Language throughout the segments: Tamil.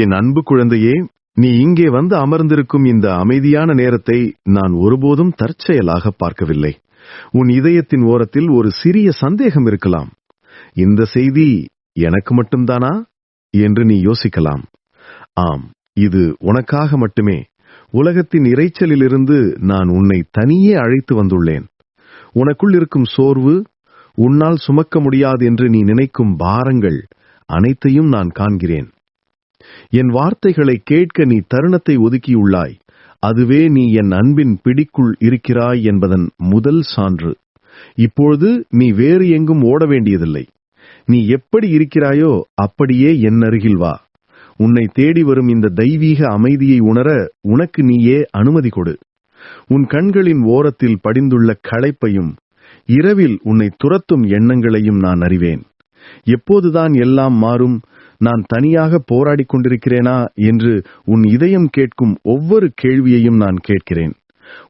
என் அன்பு குழந்தையே நீ இங்கே வந்து அமர்ந்திருக்கும் இந்த அமைதியான நேரத்தை நான் ஒருபோதும் தற்செயலாக பார்க்கவில்லை. உன் இதயத்தின் ஓரத்தில் ஒரு சிறிய சந்தேகம் இருக்கலாம். இந்த செய்தி எனக்கு மட்டும்தானா? என்று நீ யோசிக்கலாம். ஆம் இது உனக்காக மட்டுமே. உலகத்தின் இரைச்சலிலிருந்து நான் உன்னை தனியே அழைத்து வந்துள்ளேன். உனக்குள் இருக்கும் சோர்வு உன்னால் சுமக்க முடியாது என்று நீ நினைக்கும் பாரங்கள் அனைத்தையும் நான் காண்கிறேன். என் வார்த்தைகளை கேட்க நீ தருணத்தை ஒதுக்கியுள்ளாய். அதுவே நீ என் அன்பின் பிடிக்குள் இருக்கிறாய் என்பதன் முதல் சான்று. இப்பொழுது நீ வேறு எங்கும் ஓட வேண்டியதில்லை. நீ எப்படி இருக்கிறாயோ அப்படியே என் அருகில் வா. உன்னை தேடி வரும் இந்த தெய்வீக அமைதியை உணர உனக்கு நீயே அனுமதி கொடு. உன் கண்களின் ஓரத்தில் படிந்துள்ள களைப்பையும் இரவில் உன்னை துரத்தும் எண்ணங்களையும் நான் அறிவேன். எப்போதுதான் எல்லாம் மாறும் நான் தனியாக போராடிக் கொண்டிருக்கிறேனா என்று உன் இதயம் கேட்கும் ஒவ்வொரு கேள்வியையும் நான் கேட்கிறேன்.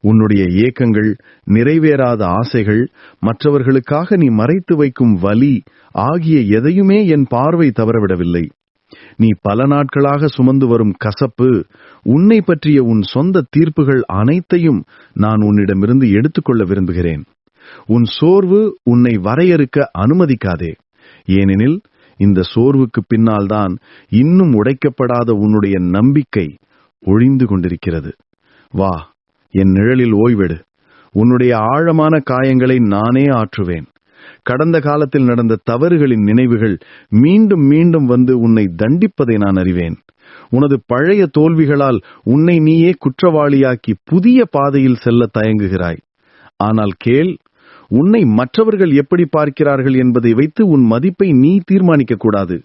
உன்னுடைய ஏக்கங்கள் நிறைவேறாத ஆசைகள் மற்றவர்களுக்காக நீ மறைத்து வைக்கும் வலி ஆகிய எதையுமே என் பார்வை தவறவிடவில்லை. நீ பல நாட்களாக சுமந்து வரும் கசப்பு உன்னை பற்றிய உன் சொந்த தீர்ப்புகள் அனைத்தையும் நான் உன்னிடமிருந்து எடுத்துக்கொள்ள விரும்புகிறேன். உன் சோர்வு உன்னை வரையறுக்க அனுமதிக்காதே. ஏனெனில் இந்த சோர்வுக்கு பின்னால்தான் இன்னும் உடைக்கப்படாத உன்னுடைய நம்பிக்கை ஒழிந்து கொண்டிருக்கிறது. வா என் நிழலில் ஓய்வெடு. உன்னுடைய ஆழமான காயங்களை நானே ஆற்றுவேன். கடந்த காலத்தில் நடந்த தவறுகளின் நினைவுகள் மீண்டும் மீண்டும் வந்து உன்னை தண்டிப்பதை நான் அறிவேன். உனது பழைய தோல்விகளால் உன்னை நீயே குற்றவாளியாக்கி புதிய பாதையில் செல்ல தயங்குகிறாய். ஆனால் கேள் உன்னை மற்றவர்கள் எப்படி பார்க்கிறார்கள் என்பதை வைத்து உன் மதிப்பை நீ தீர்மானிக்க கூடாது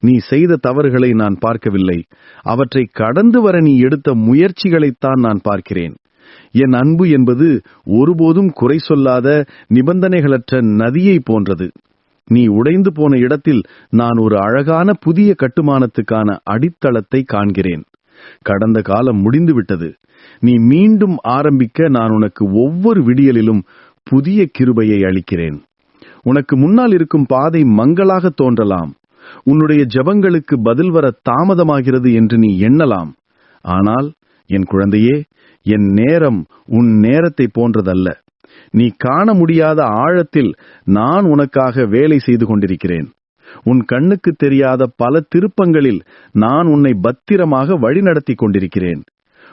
நீ செய்த தவறுகளை நான் பார்க்கவில்லை. அவற்றை கடந்து வர நீ எடுத்த முயற்சிகளைத்தான் நான் பார்க்கிறேன். என் அன்பு என்பது ஒருபோதும் குறை சொல்லாத நிபந்தனைகளற்ற நதியை போன்றது. நீ உடைந்து போன இடத்தில் நான் ஒரு அழகான புதிய கட்டுமானத்துக்கான அடித்தளத்தை காண்கிறேன். கடந்த காலம் முடிந்துவிட்டது. நீ மீண்டும் ஆரம்பிக்க நான் உனக்கு ஒவ்வொரு விடியலிலும் புதிய கிருபையை அளிக்கிறேன். உனக்கு முன்னால் இருக்கும் பாதை மங்களாக தோன்றலாம். உன்னுடைய ஜபங்களுக்கு பதில் வர தாமதமாகிறது என்று நீ எண்ணலாம். ஆனால் என் குழந்தையே என் நேரம் உன் நேரத்தை போன்றதல்ல. நீ காண முடியாத ஆழத்தில் நான் உனக்காக வேலை செய்து கொண்டிருக்கிறேன். உன் கண்ணுக்கு தெரியாத பல திருப்பங்களில் நான் உன்னை பத்திரமாக வழிநடத்தி கொண்டிருக்கிறேன்.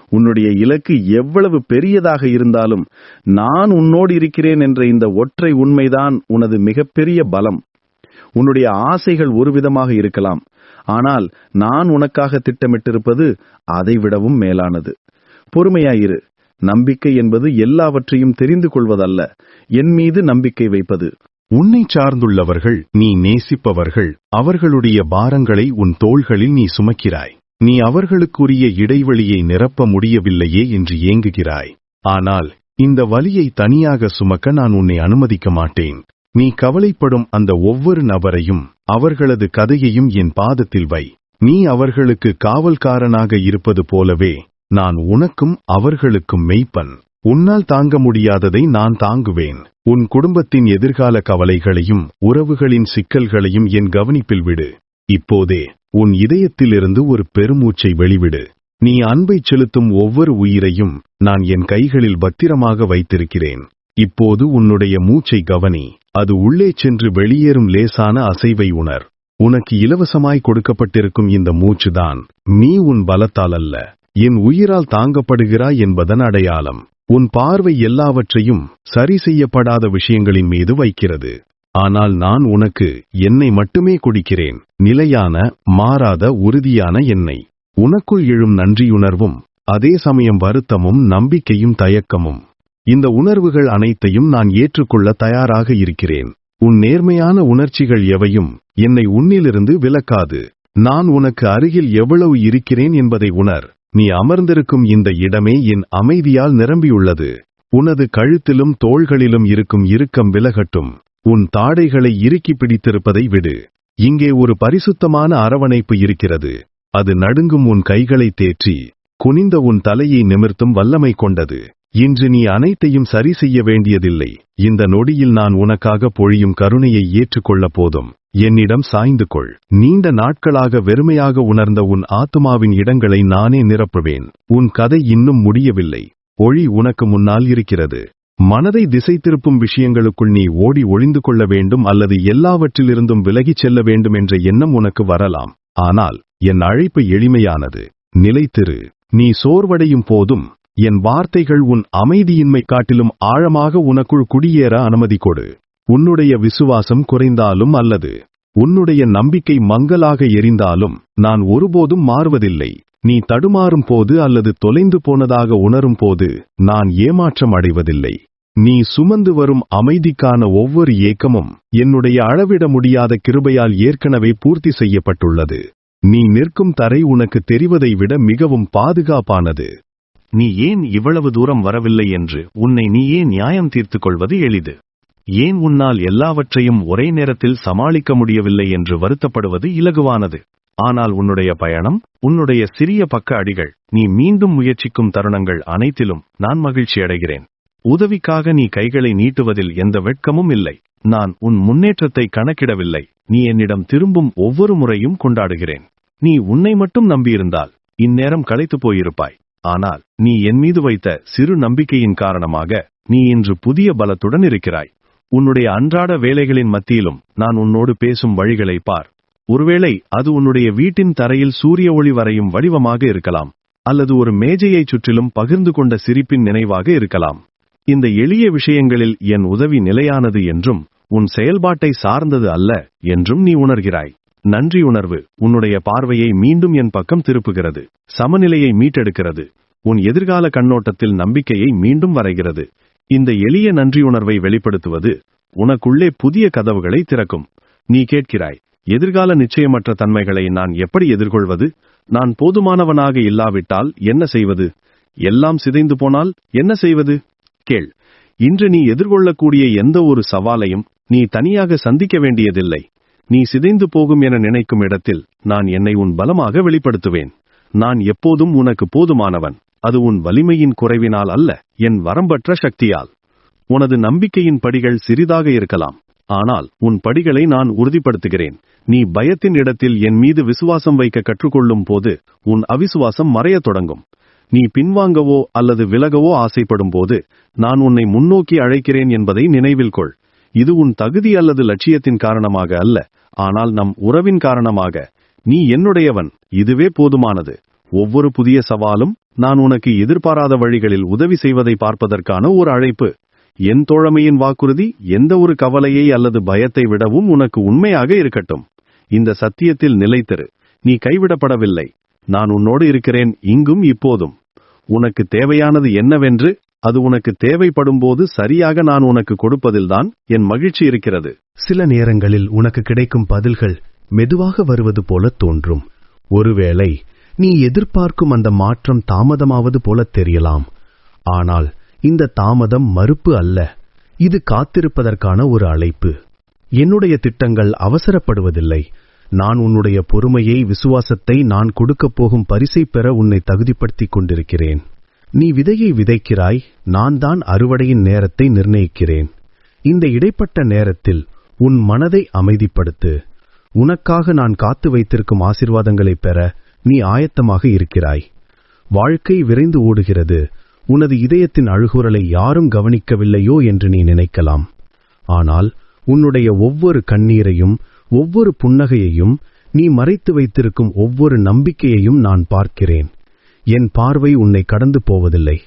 உன்னுடைய இலக்கு எவ்வளவு பெரியதாக இருந்தாலும் நான் உன்னோடு இருக்கிறேன் என்ற இந்த ஒற்றை உண்மைதான் உனது மிகப்பெரிய பலம். உன்னுடைய ஆசைகள் ஒரு விதமாக இருக்கலாம். ஆனால் நான் உனக்காக திட்டமிட்டிருப்பது அதைவிடவும் மேலானது. பொறுமையாயிரு. நம்பிக்கை என்பது எல்லாவற்றையும் தெரிந்து கொள்வதல்ல. என் மீது நம்பிக்கை வைப்பது. உன்னை சார்ந்துள்ளவர்கள் நீ நேசிப்பவர்கள். அவர்களுடைய பாரங்களை உன் தோள்களில் நீ சுமக்கிறாய். நீ அவர்களுக்குரிய இடைவெளியை நிரப்ப முடியவில்லையே என்று ஏங்குகிறாய். ஆனால் இந்த வலியை தனியாக சுமக்க நான் உன்னை அனுமதிக்க மாட்டேன். நீ கவலைப்படும் அந்த ஒவ்வொரு நபரையும் அவர்களது கதையையும் என் பாதத்தில் வை. நீ அவர்களுக்கு காவல்காரனாக இருப்பது போலவே நான் உனக்கும் அவர்களுக்கும் மெய்ப்பன். உன்னால் தாங்க முடியாததை நான் தாங்குவேன். உன் குடும்பத்தின் எதிர்கால கவலைகளையும் உறவுகளின் சிக்கல்களையும் என் கவனிப்பில் விடு. இப்போதே உன் இதயத்திலிருந்து ஒரு பெருமூச்சை வெளிவிடு. நீ அன்பை செலுத்தும் ஒவ்வொரு உயிரையும் நான் என் கைகளில் பத்திரமாக வைத்திருக்கிறேன். இப்போது உன்னுடைய மூச்சை கவனி அது உள்ளே சென்று வெளியேறும் லேசான அசைவை உணர். உனக்கு இலவசமாய் கொடுக்கப்பட்டிருக்கும் இந்த மூச்சுதான் நீ உன் பலத்தால் அல்ல என் உயிரால் தாங்கப்படுகிறாய் என்பதன் அடையாளம். உன் பார்வை எல்லாவற்றையும் சரி செய்யப்படாத விஷயங்களின் மீது வைக்கிறது. ஆனால் நான் உனக்கு என்னை மட்டுமே குடிக்கிறேன். நிலையான மாறாத உறுதியான என்னை. உனக்குள் எழும் நன்றியுணர்வும் அதே சமயம் வருத்தமும் நம்பிக்கையும் தயக்கமும். இந்த உணர்வுகள் அனைத்தையும் நான் ஏற்றுக்கொள்ள தயாராக இருக்கிறேன். உன் நேர்மையான உணர்ச்சிகள் எவையும் என்னை உன்னிலிருந்து விலக்காது. நான் உனக்கு அருகில் எவ்வளவு இருக்கிறேன் என்பதை உணர். நீ அமர்ந்திருக்கும் இந்த இடமே என் அமைதியால் நிரம்பியுள்ளது. உனது கழுத்திலும் தோள்களிலும் இருக்கும் இறுக்கம் விலகட்டும். உன் தாடைகளை இறுக்கி பிடித்திருப்பதை விடு. இங்கே ஒரு பரிசுத்தமான அரவணைப்பு இருக்கிறது. அது நடுங்கும் உன் கைகளை தேற்றி குனிந்த உன் தலையை நிமிர்த்தும் வல்லமை கொண்டது. இன்று நீ அனைத்தையும் சரி செய்ய வேண்டியதில்லை. இந்த நொடியில் நான் உனக்காக பொழியும் கருணையை ஏற்றுக்கொள்ள போதும். என்னிடம் சாய்ந்து கொள். நீண்ட நாட்களாக வெறுமையாக உணர்ந்த உன் ஆத்துமாவின் இடங்களை நானே நிரப்புவேன். உன் கதை இன்னும் முடியவில்லை. ஒளி உனக்கு முன்னால் இருக்கிறது. மனதை திசை திருப்பும் விஷயங்களுக்குள் நீ ஓடி ஒளிந்து கொள்ள வேண்டும் அல்லது எல்லாவற்றிலிருந்தும் விலகிச் செல்ல வேண்டும் என்ற எண்ணம் உனக்கு வரலாம். ஆனால் என் அழைப்பு எளிமையானது. நிலைத்திரு. நீ சோர்வடையும் போதும் என் வார்த்தைகள் உன் அமைதியின்மை காட்டிலும் ஆழமாக உனக்குள் குடியேற அனுமதி கொடு. உன்னுடைய விசுவாசம் குறைந்தாலும் அல்லது உன்னுடைய நம்பிக்கை மங்கலாக எரிந்தாலும் நான் ஒருபோதும் மாறுவதில்லை. நீ தடுமாறும் போது அல்லது தொலைந்து போனதாக உணரும் போது நான் ஏமாற்றம் அடைவதில்லை. நீ சுமந்து வரும் அமைதிக்கான ஒவ்வொரு ஏக்கமும் என்னுடைய அளவிட முடியாத கிருபையால் ஏற்கனவே பூர்த்தி செய்யப்பட்டுள்ளது. நீ நிற்கும் தரை உனக்கு தெரிவதை விட மிகவும் பாதுகாப்பானது. நீ ஏன் இவ்வளவு தூரம் வரவில்லை என்று உன்னை நீயே நியாயம் தீர்த்துக் கொள்வது எளிது. ஏன் உன்னால் எல்லாவற்றையும் ஒரே நேரத்தில் சமாளிக்க முடியவில்லை என்று வருத்தப்படுவது இலகுவானது. ஆனால் உன்னுடைய பயணம் உன்னுடைய சிறிய பக்க அடிகள் நீ மீண்டும் முயற்சிக்கும் தருணங்கள் அனைத்திலும் நான் மகிழ்ச்சி அடைகிறேன். உதவிக்காக நீ கைகளை நீட்டுவதில் எந்த வெட்கமும் இல்லை. நான் உன் முன்னேற்றத்தை கணக்கிடவில்லை. நீ என்னிடம் திரும்பும் ஒவ்வொரு முறையும் கொண்டாடுகிறேன். நீ உன்னை மட்டும் நம்பியிருந்தால் இந்நேரம் களைத்து போயிருப்பாய். ஆனால் நீ என் மீது வைத்த சிறு நம்பிக்கையின் காரணமாக நீ இன்று புதிய பலத்துடன் இருக்கிறாய். உன்னுடைய அன்றாட வேலைகளின் மத்தியிலும் நான் உன்னோடு பேசும் வழிகளை பார். ஒருவேளை அது உன்னுடைய வீட்டின் தரையில் சூரிய ஒளி வரையும் வடிவமாக இருக்கலாம் அல்லது ஒரு மேஜையைச் சுற்றிலும் பகிர்ந்து கொண்ட சிரிப்பின் நினைவாக இருக்கலாம். இந்த எளிய விஷயங்களில் என் உதவி நிலையானது என்றும் உன் செயல்பாட்டை சார்ந்தது அல்ல என்றும் நீ உணர்கிறாய். நன்றி உணர்வு உன்னுடைய பார்வையை மீண்டும் என் பக்கம் திருப்புகிறது சமநிலையை மீட்டெடுக்கிறது உன் எதிர்கால கண்ணோட்டத்தில் நம்பிக்கையை மீண்டும் வரைகிறது. இந்த எளிய நன்றியுணர்வை வெளிப்படுத்துவது உனக்குள்ளே புதிய கதவுகளை திறக்கும். நீ கேட்கிறாய் எதிர்கால நிச்சயமற்ற தன்மைகளை நான் எப்படி எதிர்கொள்வது? நான் போதுமானவனாக இல்லாவிட்டால் என்ன செய்வது? எல்லாம் சிதைந்து போனால் என்ன செய்வது? கேள் இன்று நீ எதிர்கொள்ளக்கூடிய எந்த ஒரு சவாலையும் நீ தனியாக சந்திக்க வேண்டியதில்லை. நீ சிதைந்து போகும் என நினைக்கும் இடத்தில் நான் என்னை உன் பலமாக வெளிப்படுத்துவேன். நான் எப்போதும் உனக்கு போதுமானவன். அது உன் வலிமையின் குறைவினால் அல்ல என் வரம்பற்ற சக்தியால். உனது நம்பிக்கையின் படிகள் சிறிதாக இருக்கலாம் ஆனால் உன் படிகளை நான் உறுதிப்படுத்துகிறேன். நீ பயத்தின் இடத்தில் என் மீது விசுவாசம் வைக்க கற்றுக்கொள்ளும் போது உன் அவிசுவாசம் மறையத் தொடங்கும். நீ பின்வாங்கவோ அல்லது விலகவோ ஆசைப்படும் போது நான் உன்னை முன்னோக்கி அழைக்கிறேன் என்பதை நினைவில் கொள். இது உன் தகுதி அல்லது லட்சியத்தின் காரணமாக அல்ல ஆனால் நம் உறவின் காரணமாக. நீ என்னுடையவன் இதுவே போதுமானது. ஒவ்வொரு புதிய சவாலும் நான் உனக்கு எதிர்பாராத வழிகளில் உதவி செய்வதை பார்ப்பதற்கான ஒரு அழைப்பு. என் தோழமையின் வாக்குறுதி எந்த ஒரு கவலையை அல்லது பயத்தை விடவும் உனக்கு உண்மையாக இருக்கட்டும். இந்த சத்தியத்தில் நிலைத்திரு நீ கைவிடப்படவில்லை. நான் உன்னோடு இருக்கிறேன் இங்கும் இப்போதும். உனக்கு தேவையானது என்னவென்று அது உனக்கு தேவைப்படும் போது சரியாக நான் உனக்கு கொடுப்பதில்தான் என் மகிழ்ச்சி இருக்கிறது. சில நேரங்களில் உனக்கு கிடைக்கும் பதில்கள் மெதுவாக வருவது போல தோன்றும். ஒருவேளை நீ எதிர்பார்க்கும் அந்த மாற்றம் தாமதமாவது போல தெரியலாம். ஆனால் இந்த தாமதம் மறுப்பு அல்ல. இது காத்திருப்பதற்கான ஒரு அழைப்பு. என்னுடைய திட்டங்கள் அவசரப்படுவதில்லை. நான் உன்னுடைய பொறுமையை விசுவாசத்தை நான் கொடுக்கப் போகும் பரிசை பெற உன்னை தகுதிப்படுத்திக் கொண்டிருக்கிறேன். நீ விதையை விதைக்கிறாய் நான் தான் அறுவடையின் நேரத்தை நிர்ணயிக்கிறேன். இந்த இடைப்பட்ட நேரத்தில் உன் மனதை அமைதிப்படுத்து. உனக்காக நான் காத்து வைத்திருக்கும் ஆசிர்வாதங்களைப் பெற நீ ஆயத்தமாக இருக்கிறாய். வாழ்க்கை விரைந்து ஓடுகிறது. உனது இதயத்தின் அழுகுரலை யாரும் கவனிக்கவில்லையோ என்று நீ நினைக்கலாம். ஆனால் உன்னுடைய ஒவ்வொரு கண்ணீரையும் ஒவ்வொரு புன்னகையையும் நீ மறைத்து வைத்திருக்கும் ஒவ்வொரு நம்பிக்கையையும் நான் பார்க்கிறேன். என் பார்வை உன்னை கடந்து போவதில்லை.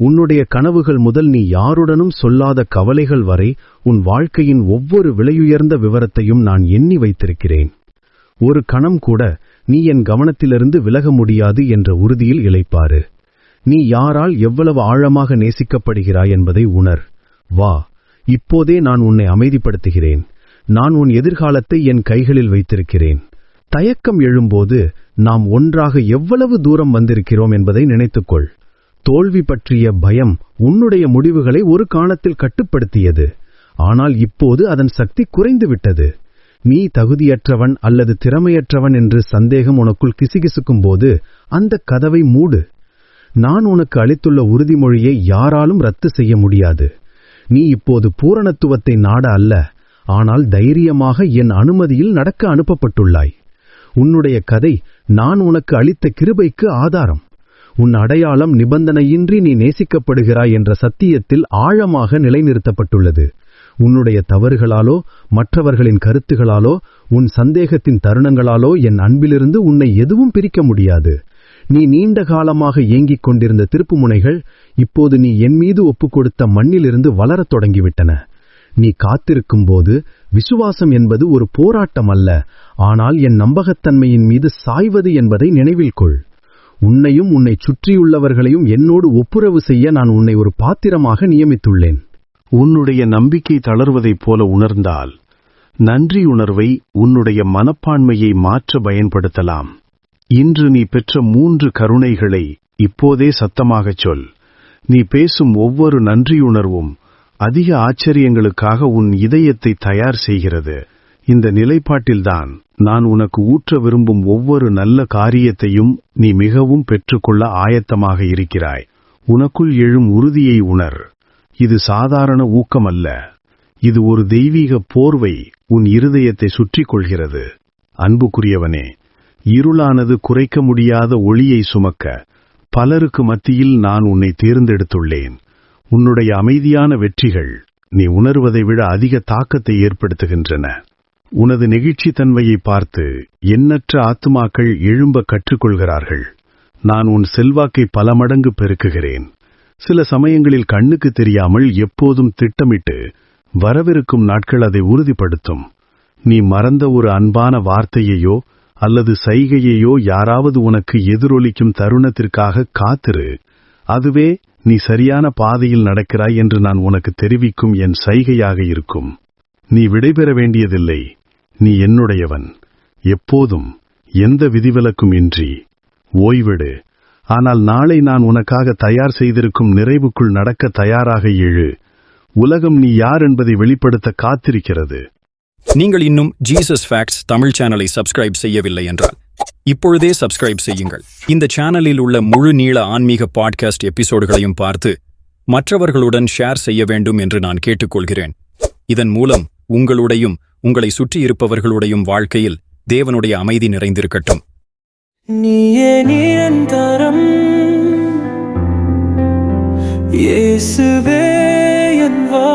உன்னுடைய கனவுகள் முதல் நீ யாருடனும் சொல்லாத கவலைகள் வரை உன் வாழ்க்கையின் ஒவ்வொரு விலையுயர்ந்த விவரத்தையும் நான் எண்ணி வைத்திருக்கிறேன். ஒரு கணம் கூட நீ என் கவனத்திலிருந்து விலக முடியாது என்ற உறுதியில் இழைப்பாரு நீ யாரால் எவ்வளவு ஆழமாக நேசிக்கப்படுகிறாய் என்பதை உணர். வா இப்போதே நான் உன்னை அமைதிப்படுத்துகிறேன். நான் உன் எதிர்காலத்தை என் கைகளில் வைத்திருக்கிறேன். தயக்கம் எழும்போது நாம் ஒன்றாக எவ்வளவு தூரம் வந்திருக்கிறோம் என்பதை நினைத்துக்கொள். தோல்வி பற்றிய பயம் உன்னுடைய முடிவுகளை ஒரு காலத்தில் கட்டுப்படுத்தியது. ஆனால் இப்போது அதன் சக்தி குறைந்துவிட்டது. நீ தகுதியற்றவன் அல்லது திறமையற்றவன் என்று சந்தேகம் உனக்குள் கிசுகிசுக்கும் போது அந்த கதவை மூடு. நான் உனக்கு அளித்துள்ள உறுதிமொழியை யாராலும் ரத்து செய்ய முடியாது. நீ இப்போது பூரணத்துவத்தை நாட அல்ல ஆனால் தைரியமாக என் அனுமதியில் நடக்க அனுப்பப்பட்டுள்ளாய். உன்னுடைய கதை நான் உனக்கு அளித்த கிருபைக்கு ஆதாரம். உன் அடையாளம் நிபந்தனையின்றி நீ நேசிக்கப்படுகிறாய் என்ற சத்தியத்தில் ஆழமாக நிலைநிறுத்தப்பட்டுள்ளது. உன்னுடைய தவறுகளாலோ மற்றவர்களின் கருத்துகளாலோ உன் சந்தேகத்தின் தருணங்களாலோ என் அன்பிலிருந்து உன்னை எதுவும் பிரிக்க முடியாது. நீ நீண்ட காலமாக ஏங்கிக் கொண்டிருந்த திருப்புமுனைகள் இப்போது நீ என் மீது ஒப்புக் கொடுத்த மண்ணிலிருந்து வளரத் தொடங்கிவிட்டன. நீ காத்திருக்கும்போது விசுவாசம் என்பது ஒரு போராட்டம் அல்ல ஆனால் என் நம்பகத்தன்மையின் மீது சாய்வது என்பதை நினைவில் கொள். உன்னையும் உன்னை சுற்றியுள்ளவர்களையும் என்னோடு ஒப்புரவு செய்ய நான் உன்னை ஒரு பாத்திரமாக நியமித்துள்ளேன். உன்னுடைய நம்பிக்கை தளர்வதைப் போல உணர்ந்தால் நன்றியுணர்வை உன்னுடைய மனப்பான்மையை மாற்ற பயன்படுத்தலாம். இன்று நீ பெற்ற மூன்று கருணைகளை இப்போதே சத்தமாகச் சொல். நீ பேசும் ஒவ்வொரு நன்றியுணர்வும் அதிக ஆச்சரியங்களுக்காக உன் இதயத்தை தயார் செய்கிறது. இந்த நிலைப்பாட்டில்தான் நான் உனக்கு ஊற்ற விரும்பும் ஒவ்வொரு நல்ல காரியத்தையும் நீ மிகவும் பெற்றுக்கொள்ள ஆயத்தமாக இருக்கிறாய். உனக்குள் எழும் உறுதியை உணர். இது சாதாரண ஊக்கமல்ல. இது ஒரு தெய்வீக போர்வை உன் இருதயத்தை சுற்றிக் கொள்கிறது அன்புக்குரியவனே இருளானது குறைக்க முடியாத ஒளியை சுமக்க பலருக்கு மத்தியில் நான் உன்னை தேர்ந்தெடுத்துள்ளேன். உன்னுடைய அமைதியான வெற்றிகள் நீ உணர்வதை விட அதிக தாக்கத்தை ஏற்படுத்துகின்றன. உனது நெகிழ்ச்சித்தன்மையை பார்த்து எண்ணற்ற ஆத்துமாக்கள் எழும்ப கற்றுக்கொள்கிறார்கள். நான் உன் செல்வாக்கை பல மடங்கு பெருக்குகிறேன். சில சமயங்களில் கண்ணுக்கு தெரியாமல் எப்போதும் திட்டமிட்டு வரவிருக்கும் நாட்கள் அதை உறுதிப்படுத்தும். நீ மறந்த ஒரு அன்பான வார்த்தையையோ அல்லது சைகையையோ யாராவது உனக்கு எதிரொலிக்கும் தருணத்திற்காக காத்திரு. அதுவே நீ சரியான பாதையில் நடக்கிறாய் என்று நான் உனக்கு தெரிவிக்கும் என் சைகையாக இருக்கும். நீ விடைபெற வேண்டியதில்லை. நீ என்னுடையவன். எப்போதும் எந்த விதிவிலக்கும் இன்றி ஓய்விடு. ஆனால் நாளை நான் உனக்காக தயார் செய்திருக்கும் நிறைவுக்குள் நடக்க தயாராக எழு உலகம் நீ யார் என்பதை வெளிப்படுத்த காத்திருக்கிறது. நீங்கள் இன்னும் ஜீசஸ் ஃபேக்ட்ஸ் தமிழ் சேனலை சப்ஸ்கிரைப் செய்யவில்லை என்றால் இப்பொழுதே சப்ஸ்கிரைப் செய்யுங்கள். இந்த சேனலில் உள்ள முழு நீள ஆன்மீக பாட்காஸ்ட் எபிசோடுகளையும் பார்த்து மற்றவர்களுடன் ஷேர் செய்ய வேண்டும் என்று நான் கேட்டுக்கொள்கிறேன். இதன் மூலம் உங்களுடையும் உங்களை சுற்றியிருப்பவர்களுடையும் வாழ்க்கையில் தேவனுடைய அமைதி நிறைந்திருக்கட்டும். നീയേ നിരന്തരം യേശുവേ എൻ വാ